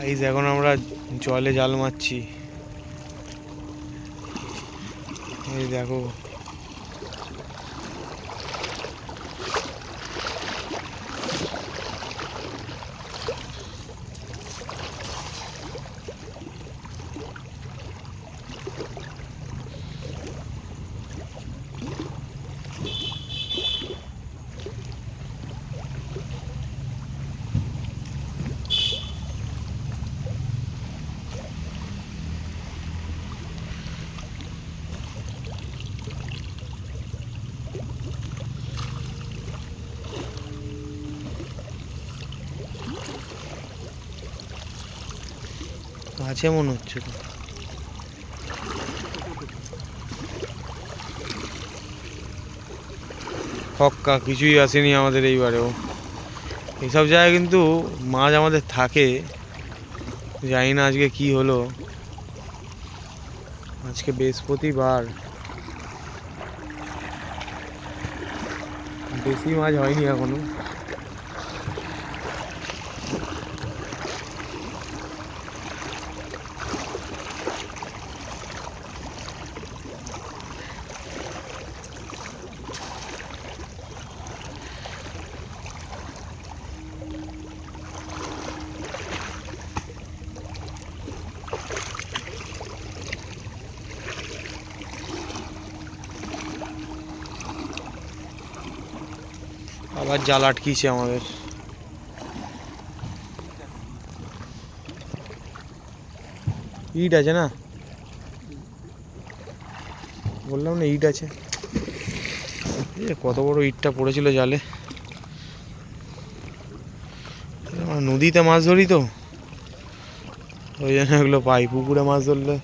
আইজ এখন আমরা জলে জাল মারছি। এই দেখো। আছে মনে হচ্ছে হক্কা, কিছুই আসেনি আমাদের এইবারেও। এইসব জায়গায় কিন্তু মাছ আমাদের থাকে। জানি না আজকে কি হলো। আজকে বৃহস্পতিবার। বেশি মাছ হয়নি এখনও। আবার জাল আটকিয়েছে আমাদের। ইট আছে না? বললাম না ইট আছে। কত বড় ইটটা পড়েছিল জালে। নদীতে মাছ ধরি তো। ওই জন্য এগুলো পাই, পুকুরে মাছ ধরলে।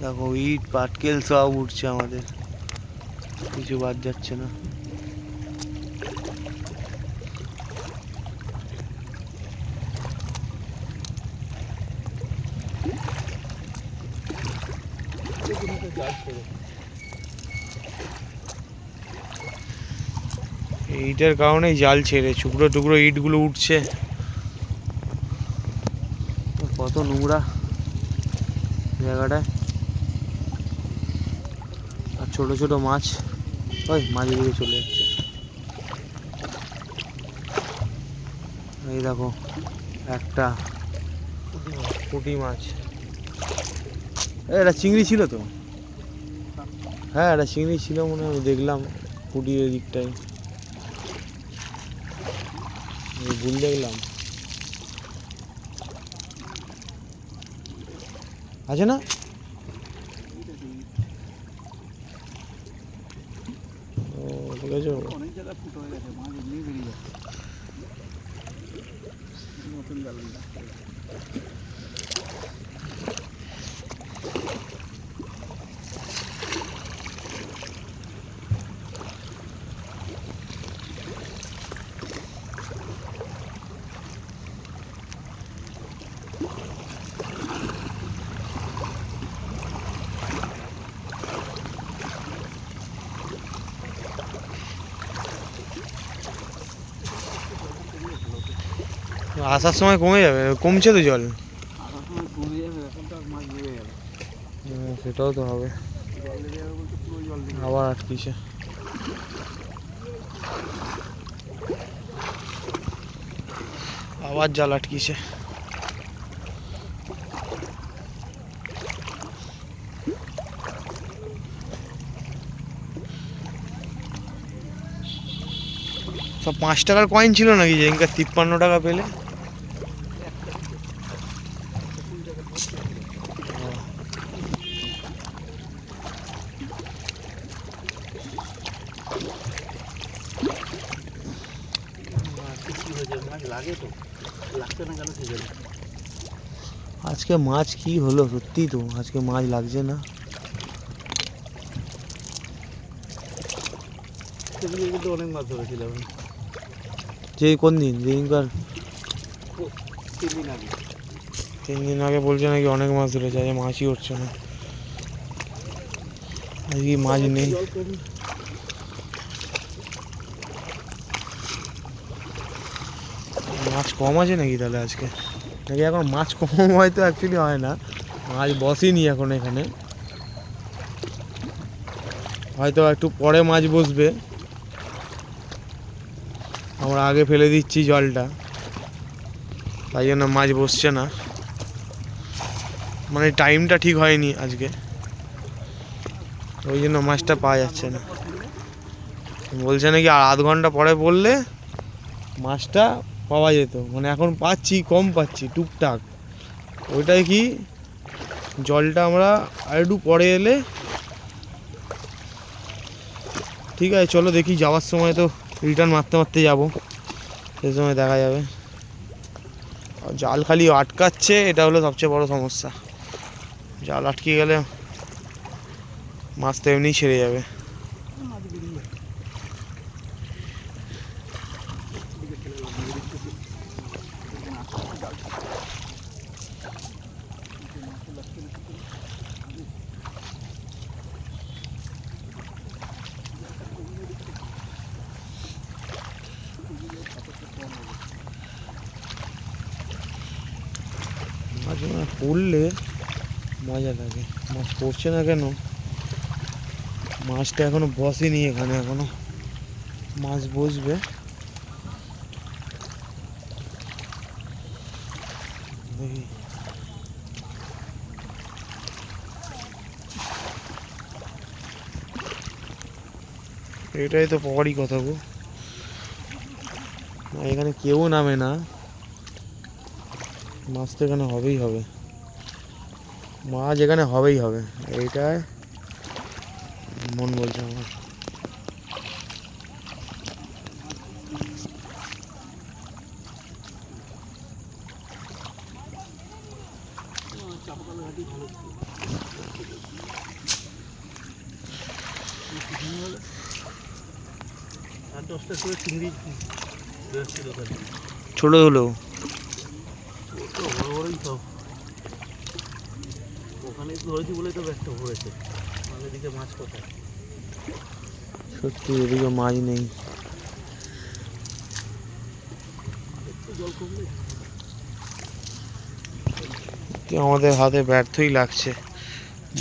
দেখো ইট পাটকেল সব উঠছে আমাদের। কিছু বাদ যাচ্ছে না। এইটার কারণেই জাল ছেড়ে টুকরো টুকরো ইটগুলো উঠছে। কত নোংরা জায়গাটায় আর ছোট ছোট মাছ ওই মাঝে দিকে চলে যাচ্ছে। এই দেখো একটা। পুঁটি মাছ। এটা চিংড়ি ছিল তো? হ্যাঁ এটা চিংড়ি ছিল মনে হয় দেখলাম পুঁটি ওই দিকটায় ভুল দেখলাম। আছে না? অনেক জায়গায় ফুটো হয়ে গেছে মাছ এমনি বেরিয়ে যাচ্ছে। নতুন আসার সময় কমে যাবে কমছে তো জল। আসার সময় কমে যাবে এখন তো মাছ বেড়ে যাবে সেটাও তো হবে। আবার আটকিছে। আবার জাল আটকিছে। সব পাঁচ টাকার কয়েন ছিল নাকি যেদিনকার তিপ্পান্ন টাকা পেলে মাছ কি হয়েছে মাছ লাগে তো লাগছে না কেন ঠিক আছে আজকে মাছ কি হলো সত্যি তো? আজকে মাছ লাগছে না। সেদিকে কিন্তু অনেক মাছ ধরেছিলাম যে কোন দিন? যেদিনকার? তিন দিন আগে। তিন দিন আগে বলছে নাকি অনেক মাছ ধরেছে আজ মাছই উঠছে না। আজকে মাছ নেই? জল কম। মাছ কম আছে নাকি তাহলে আজকে? নাকি এখন মাছ কম হয়তো অ্যাকচুয়ালি হয় না। মাছ বসেনি এখন এখানে। হয়তো একটু পরে মাছ বসবে। আমরা আগে ফেলে দিচ্ছি জলটা। তাই জন্য মাছ বসছে না। মানে টাইমটা ঠিক হয়নি আজকে। ওই জন্য মাছটা পাওয়া যাচ্ছে না। বলছে নাকি আর আধ ঘণ্টা পরে বললে মাছটা পাওয়া যেত। মানে এখন পাচ্ছি, কম পাচ্ছি, টুকটাক। ওইটাই কি? জলটা আমরা আর একটু পরে এলে ঠিক আছে, চলো দেখি, যাওয়ার সময় তো রিটার্ন মারতে মারতে যাব। সে সময় দেখা যাবে। জাল খালি আটকাচ্ছে, এটা হলো সবচেয়ে বড় সমস্যা। জাল আটকে গেলে মাছ তো এমনিই ছেড়ে যাবে মাছ বেরিয়ে যায় এদিকে ফেলে দিলাম, এদিকে ফেলে দিলাম। মাছ না পড়লে মজা লাগে। মাছ পড়ছে না কেন? মাছটা এখনও বসেনি এখানে এখনও। মাছ বসবে। এটাই তো পরই কথা গো। এখানে কেউ নামে না। মাছ তো এখানে হবেই হবে। মাছ এখানে হবেই হবে। এইটাই মন বলছে আমার। চাপাতলা ঘাটি ভালো ছিল। আর দশটা করে চিংড়ি বেরোচ্ছিল ওখানে ছোট হলো তো বড় বড়ই সব ওখানে ধরেছি বলেই তো ব্যাগটা ভরেছে আমাদের দিকে মাছ কোথায়? সত্যি এদিকে মাছ নেই। জল কমলে আমাদের হাতে ব্যর্থই লাগছে।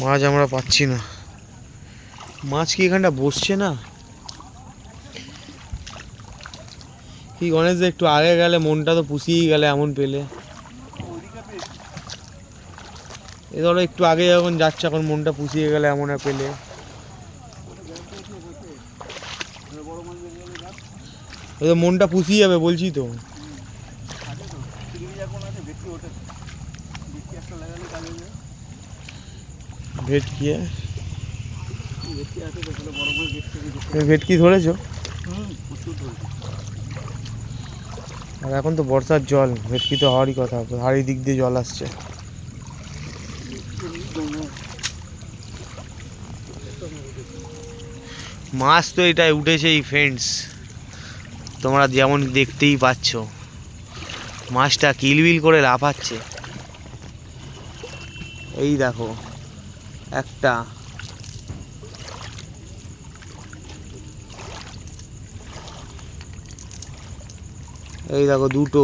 মাছ আমরা পাচ্ছি না। মাছ কি এখানটা বসছে না? কি গণেশ একটু আগে গেলে মনটা তো পুষিয়েই গেলে এমন পেলে। এ ধরো একটু আগে যখন যাচ্ছে, এখন মনটা পুষিয়ে গেলে এমন পেলে। মনটা পুষিয়ে যাবে, বলছি তো। ভেটকি ভেটকি ধরেছি? আর এখন তো বর্ষার জল, ভেটকি তো হওয়ারই কথা হাড়ি দিক দিয়ে জল আসছে। মাছ তো এটাই উঠেছেই ফ্রেন্ডস তোমরা যেমন দেখতেই পাচ্ছ, মাছটা কিলবিল করে লাফাচ্ছে। এই দেখো, একটা। এই দেখো, দুটো।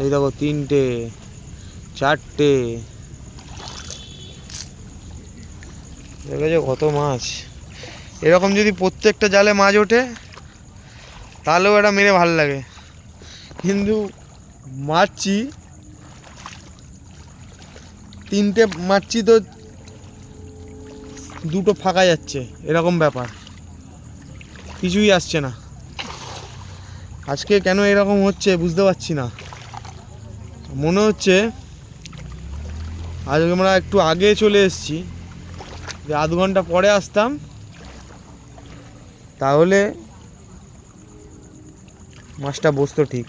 এই দেখো তিনটে, চারটে। দেখেছ কত মাছ। এরকম যদি প্রত্যেকটা জালে মাছ ওঠে, তাহলেও এটা মেরে ভালো লাগে। কিন্তু মারছি, তিনটে মারছি তো দুটো ফাঁকা যাচ্ছে, এরকম ব্যাপার। কিছুই আসছে না। আজকে কেন এরকম হচ্ছে বুঝতে পারছি না। মনে হচ্ছে আজকে আমরা একটু আগে চলে এসেছি, যে আধ ঘণ্টা পরে আসতাম। তাহলে মাছটা বসতো ঠিক।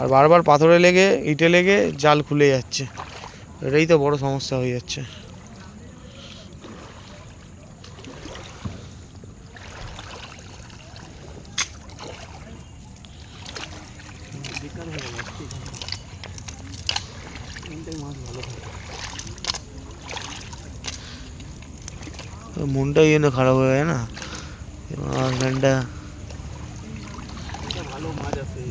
আর বারবার পাথরে লেগে, ইটে লেগে জাল খুলে যাচ্ছে। এটাই তো বড় সমস্যা হয়ে যাচ্ছে বেকার হয়ে গেল আজকে এখানটাই মাছ ভালো থাকে মনটাই যেন খারাপ হয়ে যায় না? ভালো মাছ আছে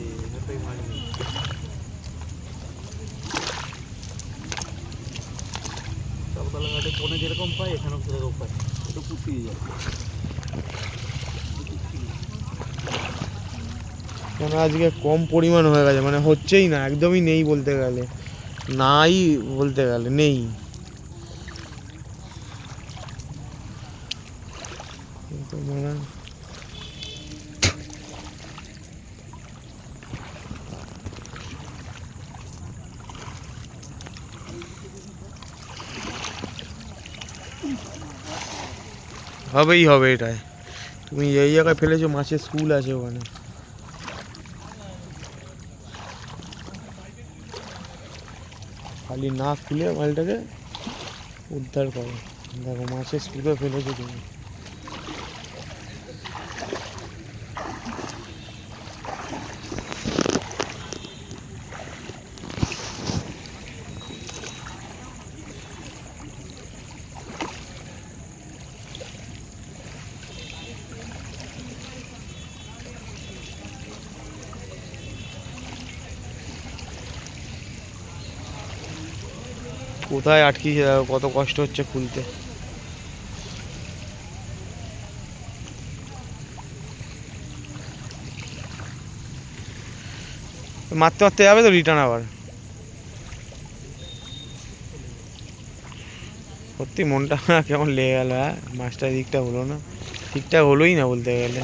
ঘাটে কোনে যেরকম পায় এখানেও সেরকম পায়। একটু পুষিয়ে যায়। মানে আজকে কম পরিমাণ হয়ে গেছে? মানে হচ্ছেই না একদমই নেই বলতে গেলে। নাই বলতে গেলে নেই। কিন্তু মানে হবেই হবে এটাই তুমি এই জায়গায় ফেলেছো মাছের স্কুল আছে ওখানে খালি না খুলে মালটাকে উদ্ধার করো দেখো মাছের স্কুলে ফেলেছো তুমি কোথায় আটকিয়েছে দেখো কত কষ্ট হচ্ছে খুলতে। মারতে মারতে যাবে তো রিটার্ন আবার? সত্যি মনটা কেমন লেগে গেল হ্যাঁ? মাছটা দিকটা হলো না। ঠিকঠাক হলোই না বলতে গেলে।